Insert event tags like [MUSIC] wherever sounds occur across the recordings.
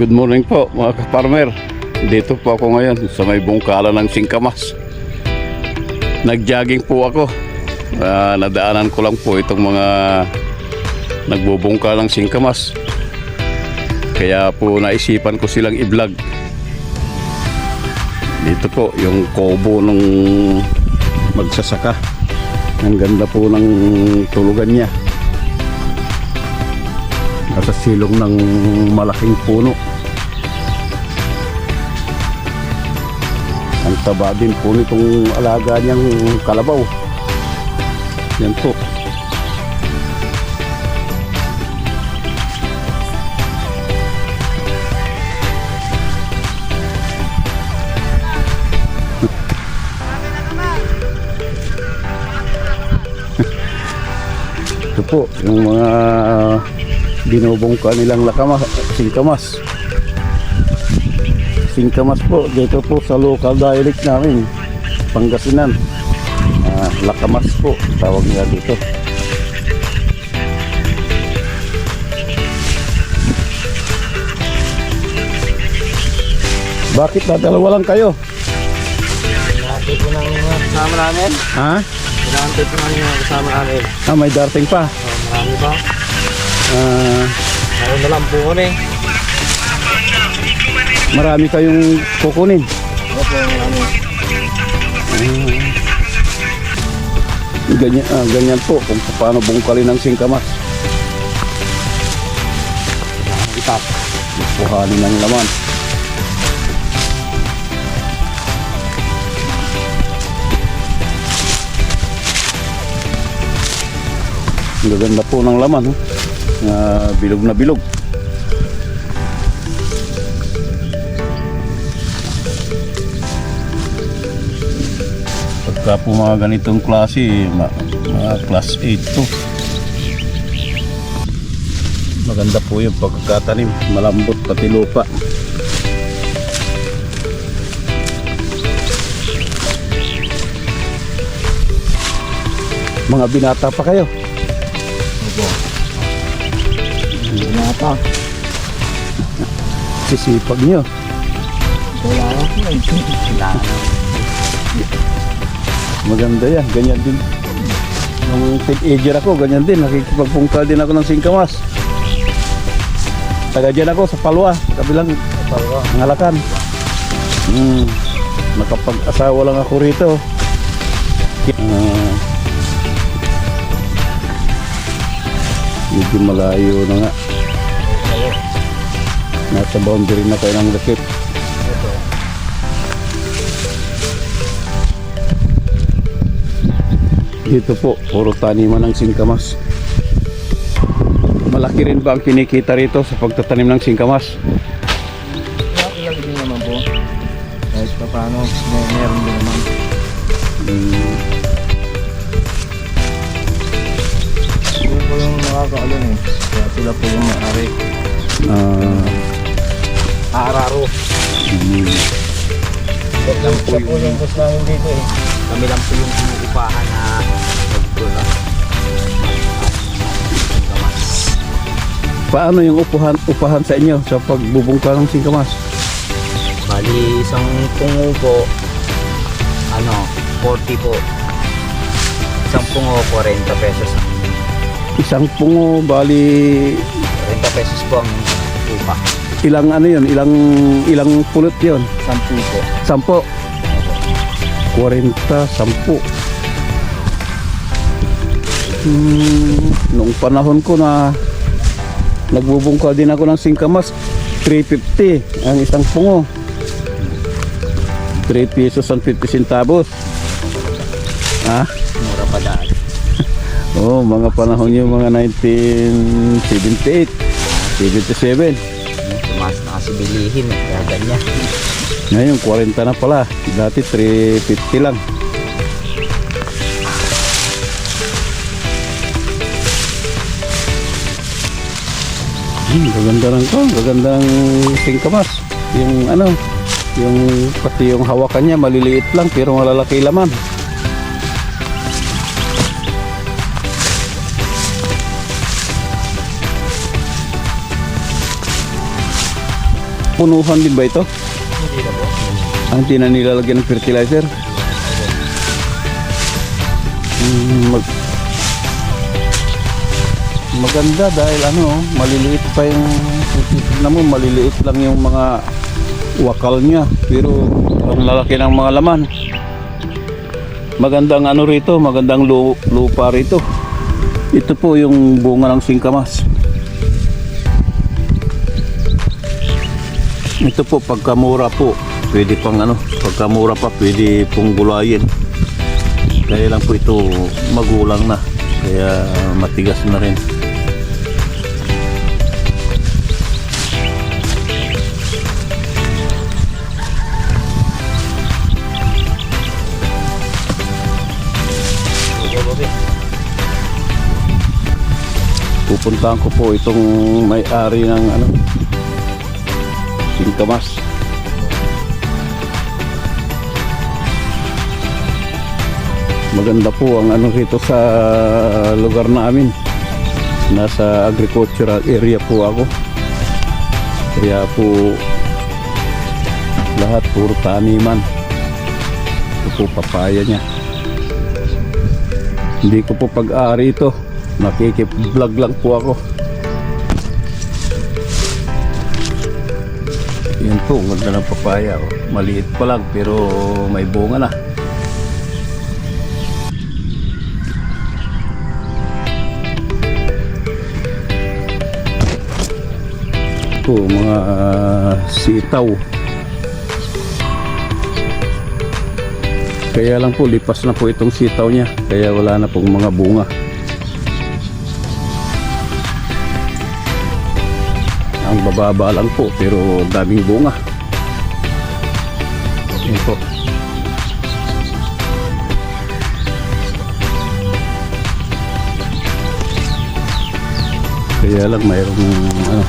Good morning po mga ka-farmer. Dito po ako ngayon sa may bungkala ng Singkamas. Nag-jogging po ako. Ah, nadaanan ko lang po itong mga nagbubungka ng Singkamas. Kaya po naisipan ko silang i-vlog. Dito po yung kobo nung magsasaka. Ang ganda po ng tulugan niya. Nasa silong ng malaking puno. Ang taba din po nitong alaga niyang kalabaw. Yan po. [LAUGHS] Ito po, yung mga binubungka nilang lakamas, singkamas. Singkamas po, dito po sa local dialect namin, Pangasinan. Ah, lakamas po, tawag nila dito. Bakit na dalawa lang kayo? Kailangan po ng mga kasama namin. Ha? Kailangan po ng mga kasama namin. Ah, may darting pa. Oh, marami ba? Ah, Meron na lang po kami. Marami kayong kukunin. Opo, marami. Ganyan, ah, ganyan po kung paano bungkalin ng singkamas. Itak. Kuhanin ng laman. Ang gaganda po ng laman. Oh. Ah, bilog na bilog. Pagka po mga ganitong klase, ma- mga class 8 to. Maganda po yung pagkakatanim, malambot pati lupa. Mga binata pa kayo. Opo. Wala pa. Sisipag nyo. Wala na. Maganda yan, ganyan din. Nung teenager ako, ganyan din. Nakikipagpungkal din ako ng singkamas. Taga dyan ako sa Palwa, kabilang Palawa. ngalakan. Hmm. Nakapag-asawa lang ako rito. Ah. medyo malayo na nga. Nasa boundary na tayo ng lakip. Dito po, puro taniman ng singkamas. Malaki rin ba ang kinikita rito sa pagtatanim ng singkamas? Ilang din naman po. Kahit pa paano, may meron din naman. Hmm. Yun po yung nakakaalon eh. Kaya sila po yung maaari. Ah, Aararo. hmm. Siya po, yung boss namin dito eh. Kami lang po yung inuupahan na nagtula. Paano yung upuhan, upahan sa inyo sa pagbubungka ng singkamas? Bali, isang pungo po, ano, 40 po. Isang pungo, 40 pesos. Isang pungo, bali 40 pesos po ang upa. ilang ano yun, ilang ilang pulot yun? 10 po. Sampo. 40, sampu. Hmm, nung panahon ko na nagbubungka din ako ng singkamas, 350 ang isang pungo. 3 pesos and 50 centavos. Ha? Mura pa [LAUGHS] oh, mga panahon yung mga 1978, 77. Tumaas na kasi bilihin eh, kaya ganyan. Ngayon, 40 na pala. Dati 350 lang. Hmm, gaganda ng to. Gaganda ng singkamas. Yung ano, yung pati yung hawakan niya maliliit lang pero malalaki laman. punuhan din ba ito? Na. Ang hindi na nilalagyan ng fertilizer? Mm, mag maganda dahil ano, maliliit pa yung titignan mo, maliliit lang yung mga wakal niya pero ang lalaki ng mga laman. Magandang ano rito, magandang lu- lupa rito. Ito po yung bunga ng singkamas. Ito po pagkamura po, pwede pang ano, pagkamura pa pwede pong gulayin. Kaya lang po ito magulang na, kaya matigas na rin. Pupuntahan ko po itong may-ari ng ano, singkamas. Maganda po ang ano rito sa lugar namin. Nasa agricultural area po ako. Kaya po lahat puro taniman. Ito po papaya niya. Hindi ko po pag-aari ito. Nakikip-vlog lang po ako. Po, ang ganda ng papaya. Oh. Maliit pa lang pero may bunga na. po mga ah, sitaw kaya lang po lipas na po itong sitaw niya kaya wala na pong mga bunga ang bababa lang po pero daming bunga. Yun po. Kaya lang mayroong ano,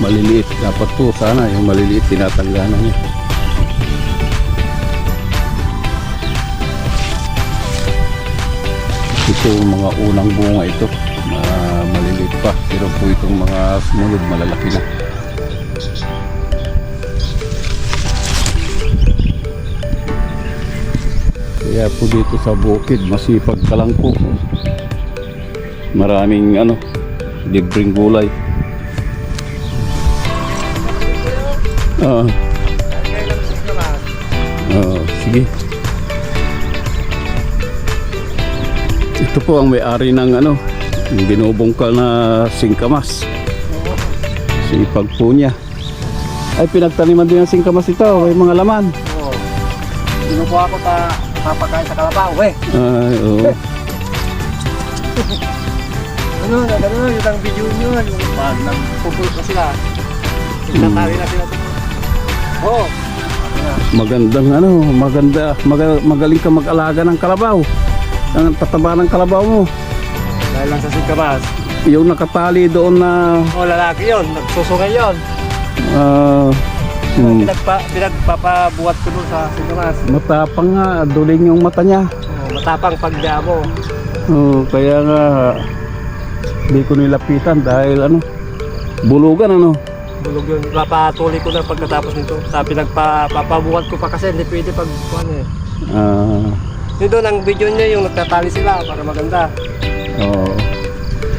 maliliit. Dapat po sana yung maliliit tinatangganan niya. Ito mga unang bunga ito. Mga maliliit pa pero po itong mga sumunod malalaki na kaya po dito sa bukid masipag ka lang po maraming ano libreng gulay Oo. Oo, sige. Ito po ang may-ari ng ano, yung binubungkal na singkamas. Sipag po niya. Ay, pinagtaniman din ng singkamas ito. May mga laman. Oo. Kinukuha ko ta papakain sa kalabaw, eh. Ay, oo. Ano, na gano'n, yung ang video nyo, yung pag nagpupulot na sila. Tinatali na sila. Oo. Magandang ano, maganda, maga- magaling ka mag-alaga ng kalabaw. Ang tataba ng kalabaw mo. Dahil lang sa singkamas. Yung nakatali doon na Oo, lalaki yun. Nagsusungay yun. ah, hmm, Pinagpa, pinagpapabuhat ko doon sa singkamas. matapang nga, duling yung mata niya. Oo, matapang pagdamo. Oo, kaya nga hindi ko nilapitan dahil ano, bulugan ano. Bulog yun. Papatuloy ko na pagkatapos nito. Sa pinagpapabuhat ko pa kasi hindi pwede pag ano eh. Ah, Yun doon ang video niya yung nagtatali sila para maganda. Oo.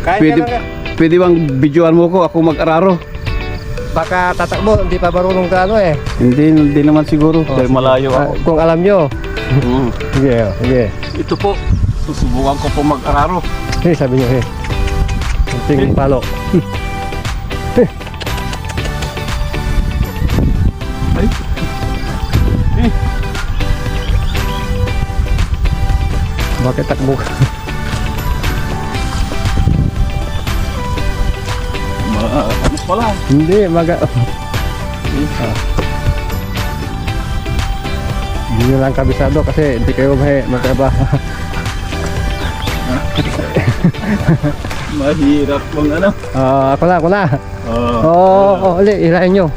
Kahit Pwede, ka pwede bang videoan mo ko ako mag-araro? baka tatakbo, hindi pa marunong ka ano eh. Hindi, hindi naman siguro dahil malayo ako. Ah, kung alam nyo. Mm. Sige, oh, sige. Ito po, susubukan ko po mag-araro. Hey, sabi niyo, hey. Kunting palo. Ay. Eh, Bakit takbo ka? Pala? hindi, maga... Hindi nyo lang kabisado kasi hindi kayo may magkaba. [LAUGHS] Mahirap pang ano. Ah, ako na, ako na. Oo. Oo, oh, oh, uli, ilahin nyo.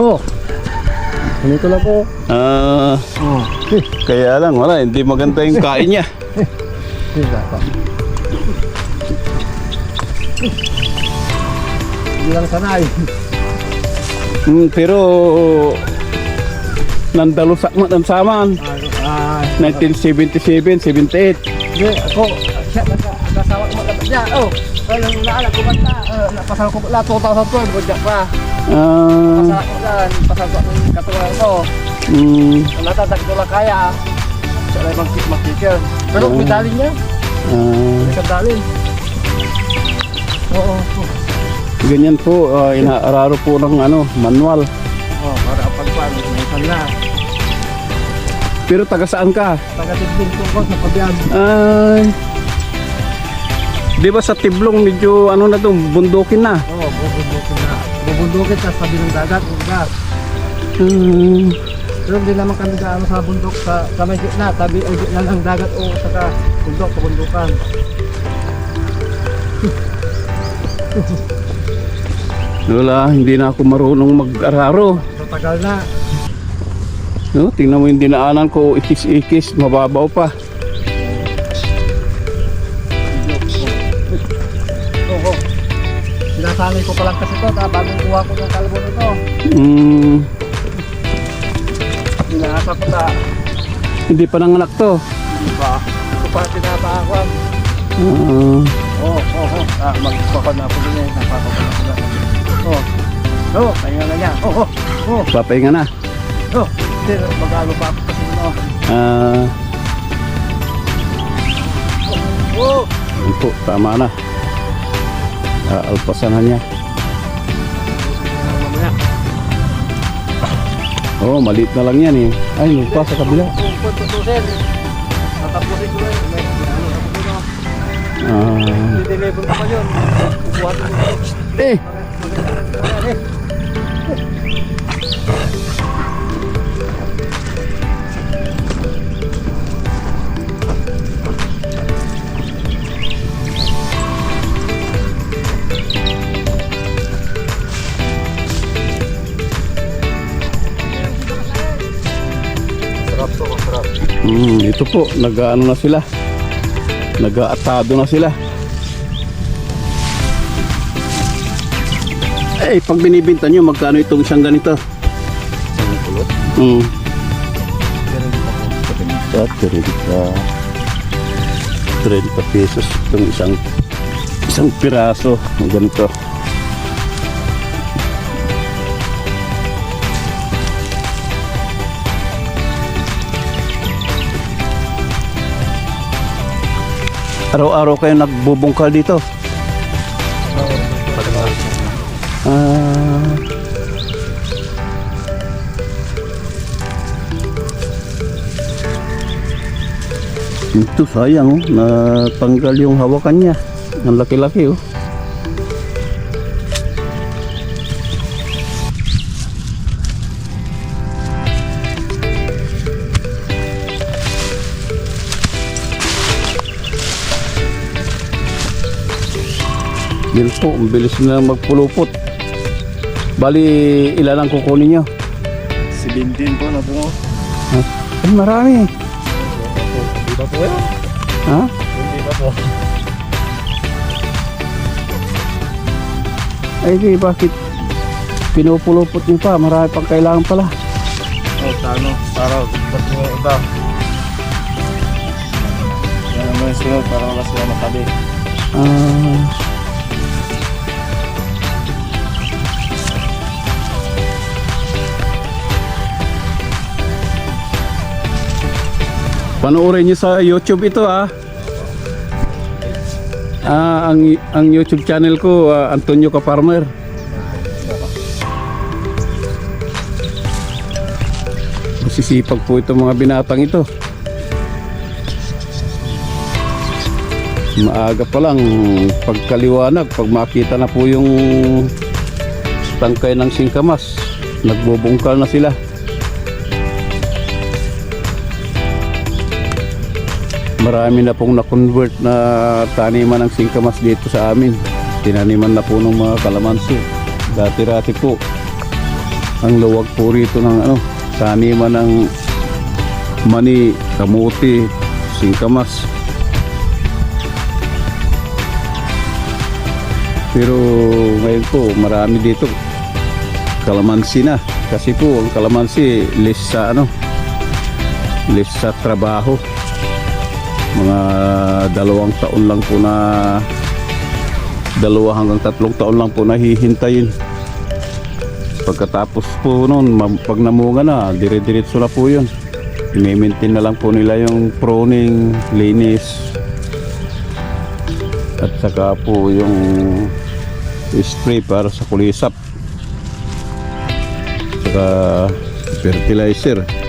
Oo. Oh. Ganito lang po. Ah, Oo. kaya lang wala, hindi maganda yung kain niya. [LAUGHS] Hindi pa. Hindi lang sanay. Mm, pero nandalo sa saman Ah, 1977, 78. Hindi, ako, siya, nasa- nasawa ko magkabit niya. Oh, ano, naalam ko ba na, uh, napasal ko na 2012, budyak pa. Ah, Pasal ko na, pasal ko ang katulad ko. mm, Ang natatag ko lang kaya, siya lang mag- mag-kicker. Pero Oh. may dalin niya, ah, may kadalin. Oo, oo. Ganyan po, ah, inaararo po ng ano, manual. Oh, para ang pagpan, may sala. Pero taga saan ka? Taga-tigbing ko sa pabyan. Ay, di ba sa Tiblong medyo ano na to, bundukin na? Oo, bubundukin na. Bubundukin sa tabi ng dagat, ugat. Hmm, Pero hindi naman kami gaano sa bundok sa, sa may gitna, tabi o gitna ng dagat o saka bundok, kabundukan. [LAUGHS] wala, hindi na ako marunong mag-araro. Matagal na. No, tingnan mo yung dinaanan ko, ikis-ikis, mababaw pa. Oo. Sinasanay ko pa lang kasi to, ta, kuha ko ng kalbon ito. Hmm, Inaasa ko ta, hindi pa nanganak to. hindi ba? Ito pa tinatakuan. Ah, Oo, oo, oo. Ah, magpapad na ako din eh. Napapapad ako na. Oo. Oo, kaya na niya. Oo, oo, papahinga na. oo. Hindi, mag-alo pa ako kasi no. Ah, Oo. yun po, tama na. Ah, alpasan na niya. Mamaya. Oh, maliit na lang yan eh. Ay, lupa sa kabila. Kung kung po, nag-ano na sila. Nag-aatado na sila. Eh, pag binibinta nyo, magkano itong isang ganito? Ang kulot. Hmm. Sa 30, 30 pesos itong isang isang piraso ng ganito. Araw-araw kayo nagbubungkal dito. Ah. Ito sayang oh, natanggal yung hawakan niya. Ang laki-laki oh. Yan po, ang bilis na magpulupot. Bali, ilan ang kukunin nyo? Si Bindin po na po. Ay, marami. Hindi ba po yan? Ha? Hindi ba po? Ay, di, bakit pinupulupot nyo pa? Marami pang kailangan pala. Oh, tano. Para ba't mo iba? Yan naman yung sunod para wala sila matabi. Ah. Panoorin niyo sa YouTube ito ah. Ah, ang ang YouTube channel ko ah, Antonio Kaparmer. Masisipag po itong mga binatang ito. Maaga pa lang pagkaliwanag, pag makita na po yung tangkay ng singkamas, nagbubungkal na sila. Marami na pong na-convert na taniman ng singkamas dito sa amin. Tinaniman na po ng mga kalamansi. Dati-rati po, ang luwag po rito ng ano, taniman ng mani, kamuti, singkamas. Pero ngayon po, marami dito. kalamansi na. Kasi po ang kalamansi less sa ano, less sa trabaho. Mga dalawang taon lang po na dalawa hanggang tatlong taon lang po nahihintayin. Pagkatapos po noon, pag namunga na, dire-diretso na po yun. I-maintain na lang po nila yung pruning, linis, at saka po yung spray para sa kulisap. Saka fertilizer.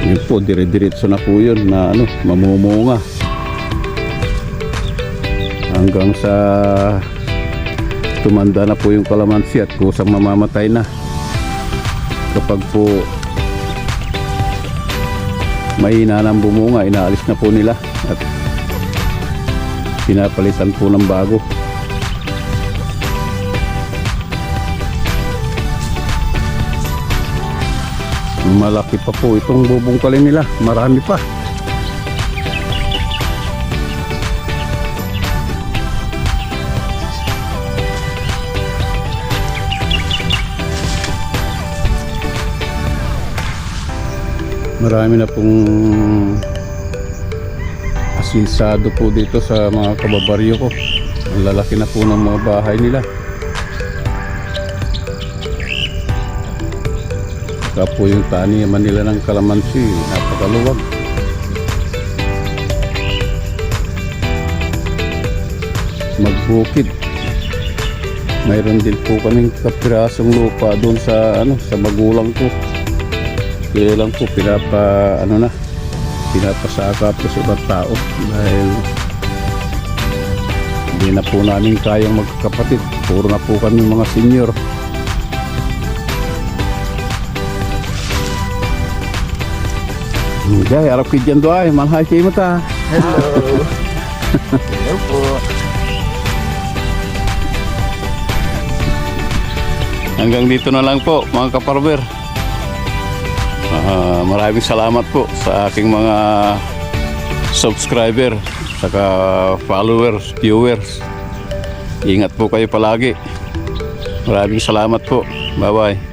Yun po, dire-diretso na po yun na ano, mamumunga. Hanggang sa tumanda na po yung kalamansi at kusang mamamatay na. Kapag po mahina ng bumunga, inaalis na po nila at pinapalitan po ng bago. Malaki pa po itong bubungkalin nila. Marami pa. Marami na pong asinsado po dito sa mga kababaryo ko. Ang lalaki na po ng mga bahay nila. Saka po yung taniman nila ng kalamansi, napakaluwag. Magbukid. Mayroon din po kaming kapirasong lupa doon sa ano sa magulang ko. Kaya lang po pinapa ano na pinapasaka po sa ibang tao dahil hindi na po namin kayang magkakapatid. Puro na po kami mga senior. Jay, harap kayo dyan doon ay. Malhay kayo mo ta. Hello. [LAUGHS] Hello po. Hanggang dito na lang po mga kaparber. Ah, maraming salamat po sa aking mga subscriber, saka followers, viewers. Ingat po kayo palagi. Maraming salamat po. Bye-bye.